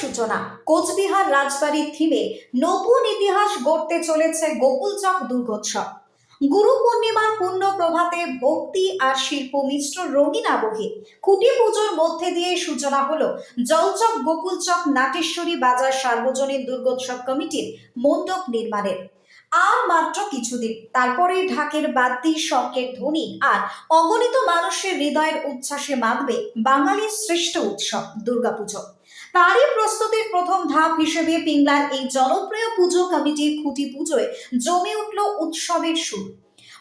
সূচনা। কোচবিহার রাজবাড়ির থিমে নতুন ইতিহাস গড়তে চলেছে গোকুলচক দুর্গোৎসব। গুরু পূর্ণিমার পূর্ণ প্রভাতে ভক্তি আর শিল্প মিশ্র রঙিন আবহে খুঁটি পুজোর মধ্যে দিয়ে সূচনা হলো জলচক গোকুলচক নাটেশ্বরী বাজার সার্বজনীন দুর্গোৎসব কমিটির মণ্ডপ নির্মাণের। আর মাত্র কিছুদিন। তারপরে ঢাকের বাদ্যি শঙ্কের ধ্বনি আর অগণিত মানুষের হৃদয়ের উচ্ছ্বাসে মাতবে বাঙালির শ্রেষ্ঠ উৎসব, দুর্গাপুজো। তারই প্রস্তুতির প্রথম ধাপ হিসেবে পিংলার এই জনপ্রিয় পুজো কমিটির খুঁটি পুজোয় জমে উঠল উৎসবের সুর।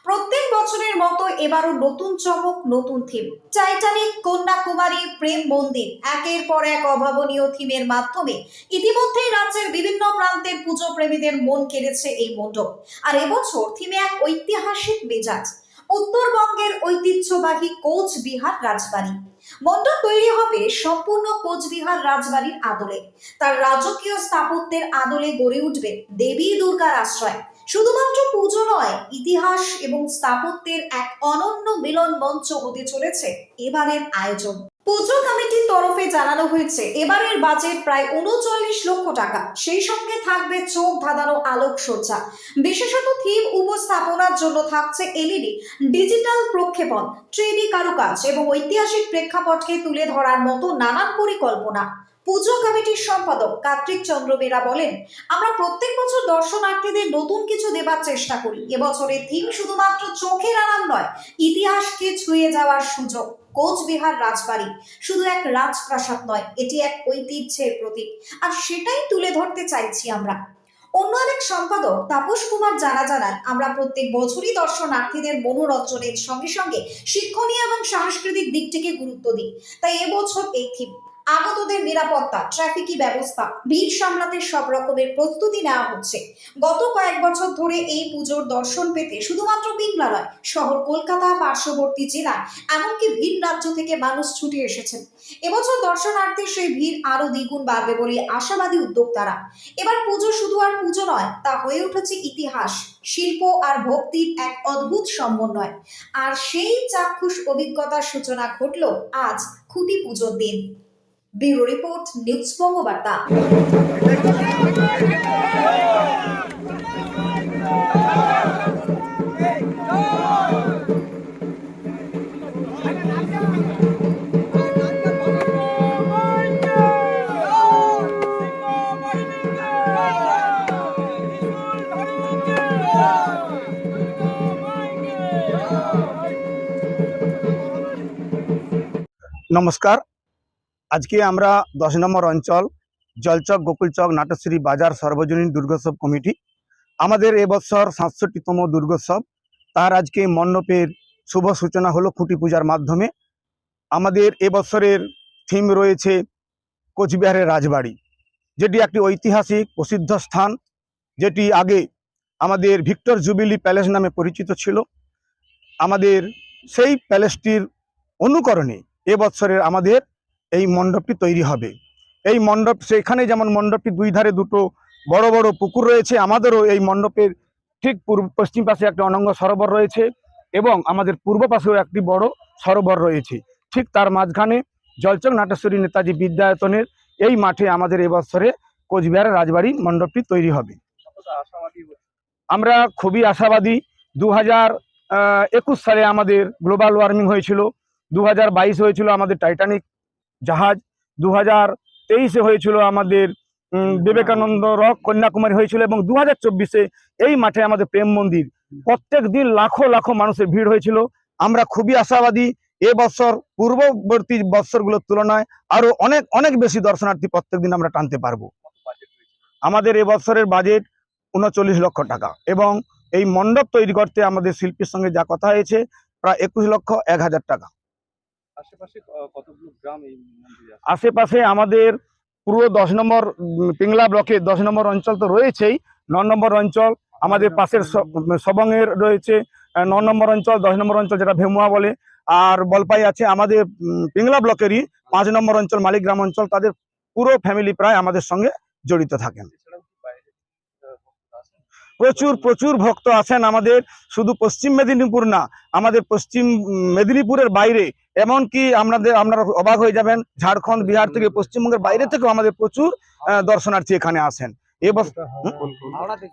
প্রত্যেক বছরের মতো এবারও নতুন চমক, নতুন থিম টাইটানিক কন্যাকুমারী, প্রেম মন্দির, একের পর এক অভাবনীয় থিমের মাধ্যমে ইতিমধ্যেই রাজ্যের প্রান্তের পুজো প্রেমীদের মন কেড়েছে এই মণ্ডপ। আর এবছর থিমে এক ঐতিহাসিক মেজাজ, উত্তরবঙ্গের ঐতিহ্যবাহী কোচবিহার রাজবাড়ি। মণ্ডপ তৈরি হবে সম্পূর্ণ কোচবিহার রাজবাড়ির আদলে। তার রাজকীয় স্থাপত্যের আদলে গড়ে উঠবে দেবী দুর্গার আশ্রয়। শুধুমাত্র পুজো নয়, ইতিহাস এবং স্থাপত্যের এক অনন্য মিলন মঞ্চ হতে চলেছে এবারের আয়োজন। পুজো কমিটির তরফে জানানো হয়েছে, এবারের বাজেট প্রায় উনচল্লিশ লক্ষ টাকা। সেই সঙ্গে থাকবে চোখ ধাঁধানো আলোকসজ্জা। বিশেষত থিম উপস্থাপনার জন্য থাকছে এলইডি, ডিজিটাল প্রক্ষেপণ, থ্রিডি কারুকাজ এবং ঐতিহাসিক প্রেক্ষাপটকে তুলে ধরার মতো নানান পরিকল্পনা। পুজো কমিটির সম্পাদক কার্তিক চন্দ্র বেরা বলেন, আমরা প্রত্যেক বছর দর্শনার্থীদের নতুন কিছু দেবার চেষ্টা করি। এবছরের থিম শুধুমাত্র চোখের আরাম নয়, ইতিহাসকে ছুঁয়ে যাওয়ার সুযোগ। কোচবিহার রাজবাড়ি। শুধু এক রাজপ্রাসাদ নয়, এটি এক ঐতিহ্যের প্রতীক। আর সেটাই তুলে ধরতে চাইছি আমরা। অন্য এক সম্পাদক তাপস কুমার জানা জানান, আমরা প্রত্যেক বছরই দর্শনার্থীদের মনোরঞ্জনের সঙ্গে সঙ্গে শিক্ষণীয় এবং সাংস্কৃতিক দিকটিকে গুরুত্ব দিই। তাই এবছর এই থিম। আগতদের নিরাপত্তা ট্রাফিকি ব্যবস্থা, ভিড় সামলাতে সব রকমের প্রস্তুতি নেওয়া হচ্ছে। গত কয়েক বছর ধরে এই পুজোর দর্শন পেতে শুধুমাত্র পিংলা নয়, শহর কলকাতা, পার্শ্ববর্তী জেলা এমনকি ভিন রাজ্য থেকে মানুষ ছুটে এসেছেন। এবছর দর্শনার্থী সেই ভিড় আরও দ্বিগুণ বাড়বে বলে আশাবাদী উদ্যোক্তারা। এবার পুজো শুধু আর পুজো নয়, তা হয়ে উঠেছে ইতিহাস, শিল্প আর ভক্তির এক অদ্ভুত সমন্বয় আর সেই চাক্ষুষ অভিজ্ঞতার সূচনা ঘটল আজ খুঁটি পুজোর দিন। ব্যুরো রিপোর্ট নিউজ বঙ্গবার্তা নমস্কার আজকে আমরা দশ নম্বর অঞ্চল, জলচক, গোকুলচক, নাটশ্রী, বাজার, সর্বজনীন দুর্গোৎসব কমিটি। আমাদের এবছর সাতষট্টিতম দুর্গোৎসব। তার আজকে মণ্ডপের শুভ সূচনা হলো খুঁটি পূজার মাধ্যমে। আমাদের এবছরের থিম রয়েছে কোচবিহারের রাজবাড়ি, যেটি একটি ঐতিহাসিক প্রসিদ্ধ স্থান, যেটি আগে আমাদের ভিক্টর জুবিলি প্যালেস নামে পরিচিত ছিল। আমাদের সেই প্যালেসটির অনুকরণে এবছরের আমাদের এই মণ্ডপটি তৈরি হবে। এই মণ্ডপ, সেখানে যেমন মণ্ডপটি দুই ধারে দুটো বড় বড় পুকুর রয়েছে, আমাদেরও এই মণ্ডপের ঠিক পূর্ব, পশ্চিম পাশে একটা অনঙ্গ সরোবর রয়েছে এবং আমাদের পূর্ব পাশেও একটি বড় সরোবর রয়েছে। ঠিক তার মাঝখানে জলচক নাটেশ্বরী নেতাজি বিদ্যায়তনের এই মাঠে আমাদের এবছরে কোচবিহারের রাজবাড়ি মণ্ডপটি তৈরি হবে। আমরা খুবই আশাবাদী দু হাজার একুশ সালে আমাদের গ্লোবাল ওয়ার্মিং হয়েছিল দু হয়েছিল আমাদের টাইটানিক জাহাজ দু হাজার তেইশে হয়েছিল আমাদের বিবেকানন্দ রক কন্যাকুমারী হয়েছিল এবং দু হাজার চব্বিশে এই মাঠে আমাদের প্রেম মন্দির। প্রত্যেক দিন লাখো লাখো মানুষের ভিড় হয়েছিল। আমরা খুবই আশাবাদী এ এবছর পূর্ববর্তী বৎসরগুলোর তুলনায় আরও অনেক অনেক বেশি দর্শনার্থী প্রত্যেক দিন আমরা টানতে পারব। আমাদের এ এবছরের বাজেট উনচল্লিশ লক্ষ টাকা এবং এই মণ্ডপ তৈরি করতে আমাদের শিল্পীর সঙ্গে যা কথা হয়েছে প্রায় একুশ লক্ষ এক হাজার টাকা। আশেপাশে কতগুলো গ্রাম এই মন্দিরে আছে? আশেপাশে আমাদের পুরো দশ নম্বর পিংলা ব্লকে দশ নম্বর অঞ্চল তো রয়েছেই ন নম্বর অঞ্চল আমাদের পাশের স- সবংয়ের রয়েছে ন নম্বর অঞ্চল দশ নম্বর অঞ্চল যেটা ভেমুয়া বলে আর বলপাই আছে আমাদের পিংলা ব্লকেরই পাঁচ নম্বর অঞ্চল মালিক গ্রাম অঞ্চল তাদের পুরো ফ্যামিলি প্রায় আমাদের সঙ্গে জড়িত থাকেন এছাড়াও কি বাইরে আহ, ভক্তরা আসেন? প্রচুর প্রচুর ভক্ত আছেন আমাদের। শুধু পশ্চিম মেদিনীপুর না আমাদের পশ্চিম মেদিনীপুরের বাইরে এমনকি আমাদের আপনারা অবাক হয়ে যাবেন ঝাড়খণ্ড বিহার থেকে পশ্চিমবঙ্গের বাইরে থেকেও আমাদের প্রচুর দর্শনার্থী এখানে আসেন এবছর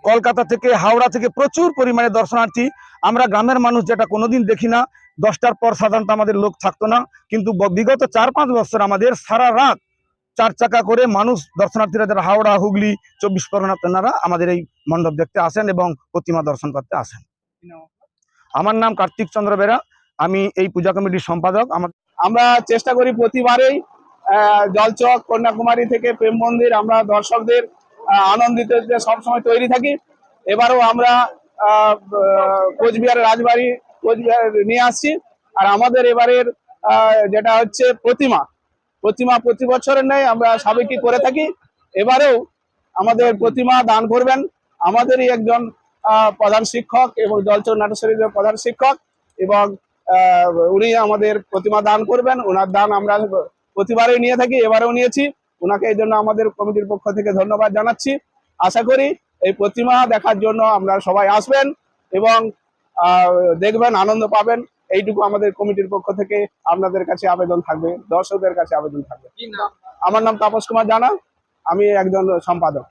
কলকাতা থেকে হাওড়া থেকে প্রচুর পরিমাণে দর্শনার্থী। আমরা গ্রামের মানুষ যেটা কোনোদিন দেখি না দশটার পর সাধারণত আমাদের লোক থাকতো না কিন্তু বিগত চার পাঁচ বছর আমাদের সারা রাত চার চাকা করে মানুষ, দর্শনার্থীরা যারা হাওড়া, হুগলি, চব্বিশ পরগনা, তেনারা আমাদের এই মণ্ডপ দেখতে আসেন এবং প্রতিমা দর্শন করতে আসেন? আমার নাম কার্তিক চন্দ্র বেরা, আমি এই পূজা কমিটির সম্পাদক। আমার চেষ্টা করি প্রতিবারেই জলচক, কন্যাকুমারী থেকে প্রেম মন্দির, আমরা দর্শকদের আনন্দিত সবসময় তৈরি থাকি। এবারও আমরা কোচবিহারের রাজবাড়ি, কোচবিহার নিয়ে আসছি। আর আমাদের এবারের যেটা হচ্ছে প্রতিমা প্রতিমা প্রতি বছরের নেই আমরা সাবেকি করে থাকি। এবারেও আমাদের প্রতিমা দান করবেন। আমাদেরই একজন প্রধান শিক্ষক এবং জলচর নাট্যশরীরের প্রধান শিক্ষক এবং উনি আমাদের প্রতিমা দান করবেন। ওনার দান আমরা প্রতিবারই নিয়ে থাকি, এবারেও নিয়েছি। ওনাকে এই জন্য আমাদের কমিটির পক্ষ থেকে ধন্যবাদ জানাচ্ছি। আশা করি এই প্রতিমা দেখার জন্য আমরা সবাই আসবেন এবং দেখবেন, আনন্দ পাবেন। এইটুকু আমাদের কমিটির পক্ষ থেকে আপনাদের কাছে আবেদন থাকবে দর্শকদের কাছে আবেদন থাকবে। আমার নাম তাপস কুমার জানা আমি একজন সম্পাদক।